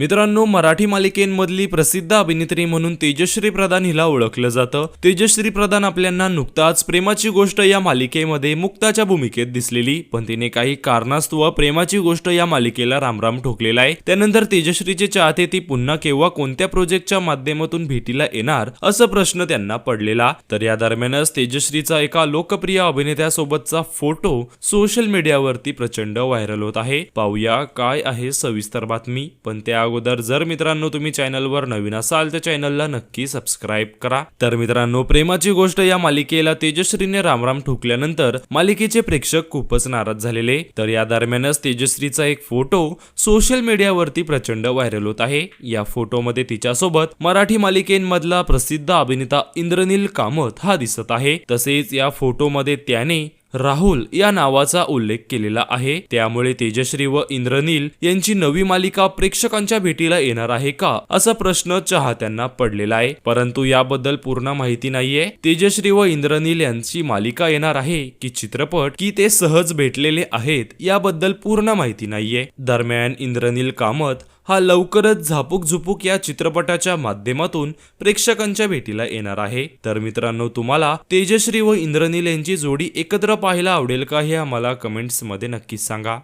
मित्रांनो मराठी मालिकेंमधली प्रसिद्ध अभिनेत्री म्हणून तेजश्री प्रधान हिला ओळखलं जातं. तेजश्री प्रधान आपल्यांना नुकताच प्रेमाची गोष्ट या मालिकेमध्ये मुक्ताच्या भूमिकेत दिसलेली. पण तिने काही कारणास्तव प्रेमाची गोष्ट या मालिकेला रामराम ठोकलेला आहे. त्यानंतर तेजश्रीचे चाहते ती पुन्हा केव्हा कोणत्या प्रोजेक्टच्या माध्यमातून भेटीला येणार असं प्रश्न त्यांना पडलेला. तर या दरम्यानच तेजश्रीचा एका लोकप्रिय अभिनेत्यासोबतचा फोटो सोशल मीडियावरती प्रचंड व्हायरल होत आहे. पाहूया काय आहे सविस्तर बातमी. पण त्या अगोदर जर मित्रांनो तुम्ही चॅनलवर नवीन असाल तर चॅनलला नक्की सबस्क्राईब करा. तर मित्रांनो प्रेमाची गोष्ट या मालिकेला तेजश्रीने रामराम ठोकल्यानंतर मालिकेचे प्रेक्षक खूपच नाराज झालेले. तर या दरम्यानच तेजश्रीचा एक फोटो सोशल मीडियावरती प्रचंड व्हायरल होत आहे. या फोटोमध्ये तिच्यासोबत मराठी मालिकेंमधला प्रसिद्ध अभिनेता इंद्रनील कामत हा दिसत आहे. तसेच या फोटोमध्ये त्याने राहुल या नावाचा उल्लेख केलेला आहे. त्यामुळे तेजश्री व इंद्रनील यांची नवी मालिका प्रेक्षकांच्या भेटीला येणार आहे का असा प्रश्न चाहत्यांना पडलेला आहे. परंतु याबद्दल पूर्ण माहिती नाहीये. तेजश्री व इंद्रनील यांची मालिका येणार आहे की चित्रपट की ते सहज भेटलेले आहेत याबद्दल पूर्ण माहिती नाहीये. दरम्यान इंद्रनील कामत हा लवकरच झापूक झुपूक या चित्रपटाच्या माध्यमातून प्रेक्षकांच्या भेटीला येणार आहे. तर मित्रांनो तुम्हाला तेजश्री व इंद्रनील यांची जोडी एकत्र पाहायला आवडेल का हे आम्हाला कमेंट्समध्ये नक्कीच सांगा.